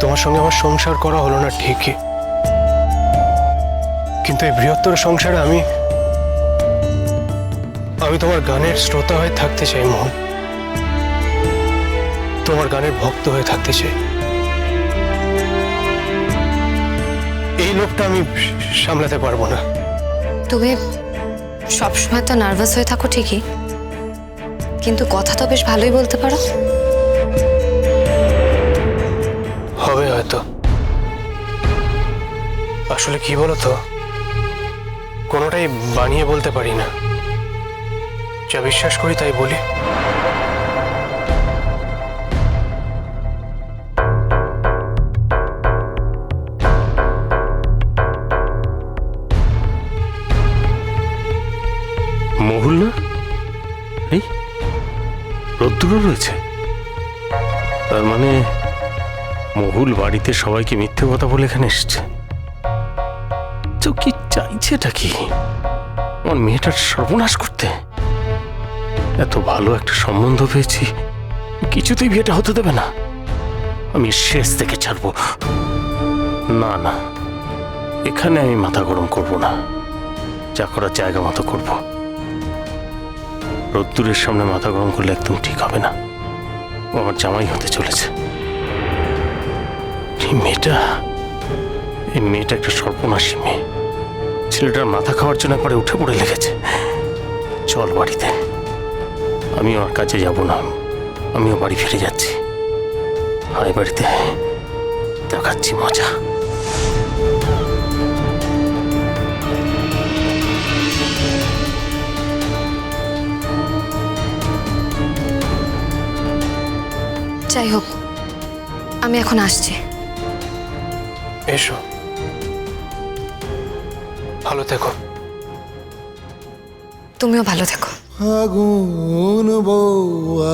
তোমার সঙ্গে আমার সংসার করা হলো না ঠিকই। কিন্তু এই বৃহত্তর সংসারে আমি আমি তোমার গানের শ্রোতা হয়ে থাকতে চাই মোহন। তোমার গানের ভক্ত হয়ে থাকতে চাই। এই লোকটা আমি সামলাতে পারব না। তুমি সবসময় তো নার্ভাস হয়ে থাকো ঠিকই। কিন্তু কথা তো বেশ ভালোই বলতে পারো। আসলে কি বলো তো কোনোটাই বানিয়ে বলতে পারি না। যা বিশ্বাস করি তাই বলি। মহুল না? রোদ্দুরও রয়েছে। তার মানে মহুল বাড়িতে সবাইকে মিথ্যে কথা বলে এখানে এসছে। তো কি চাইছেটা কি? আমার মেয়েটার সর্বনাশ করতে। এত ভালো একটা সম্বন্ধ পেয়েছি, কিছুতেই বিয়েটা হতে দেবে না। আমি শেষ থেকে ছাড়বো। না না, এখানে আমি মাথা গরম করব না। যা করার জায়গা মতো করব। রোদ্দুরের সামনে মাথা গরম করলে একদম ঠিক হবে না। ও আমার জামাই হতে চলেছে। এই মেয়েটা এই মেয়েটা একটা সর্বনাশী মেয়ে। ছেলেটার মাথা খাওয়ার জন্য পরে উঠে পড়ে লেগেছে। চল বাড়িতে। আমি ওর কাছে যাব না। আমিও বাড়ি ফিরে যাচ্ছি। আয় বাড়িতে দেখাচ্ছি মজা। যাই হোক আমি এখন আসছি। এসো। ভালো থেকো। তুমিও ভালো থেকো। আগুন বউ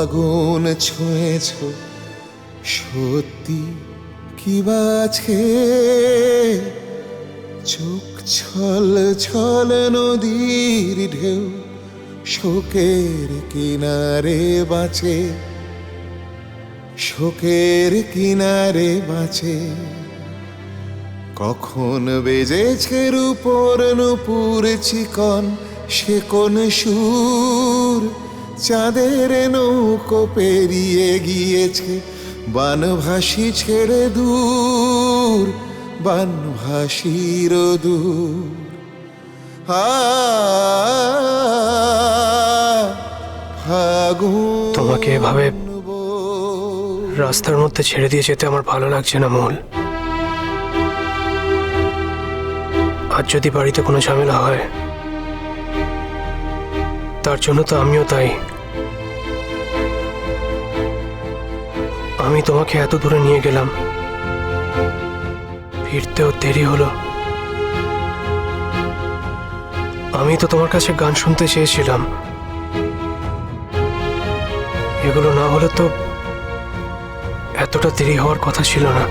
আগুন ছুঁয়েছ। সত্যি কি বাছে চোখ ছল ছল নদীর ঢেউ শোকের কিনারে বাঁচে। শোকের কিনারে বাঁচে। কখন বেজেছে রূপর নুপুর চিকন, সে কোন সুর চাঁদের নৌকো পেরিয়ে গিয়েছে বানভাসী ছেড়ে দূর বানভাসীর দূর তোমাকে এভাবে। রাস্তার মধ্যে ছেড়ে দিয়ে যেতে আমার ভালো লাগছে না মূল আজ যদি বাড়িতে কোনো ঝামেলা হয়, তার জন্য তো আমিও তাই। আমি তোমাকে এত দূরে নিয়ে গেলাম। ফিরতেও দেরি হলো। আমি তো তোমার কাছে গান শুনতে চেয়েছিলাম। এগুলো না হলে তো এতটা দেরি হওয়ার কথা ছিল না।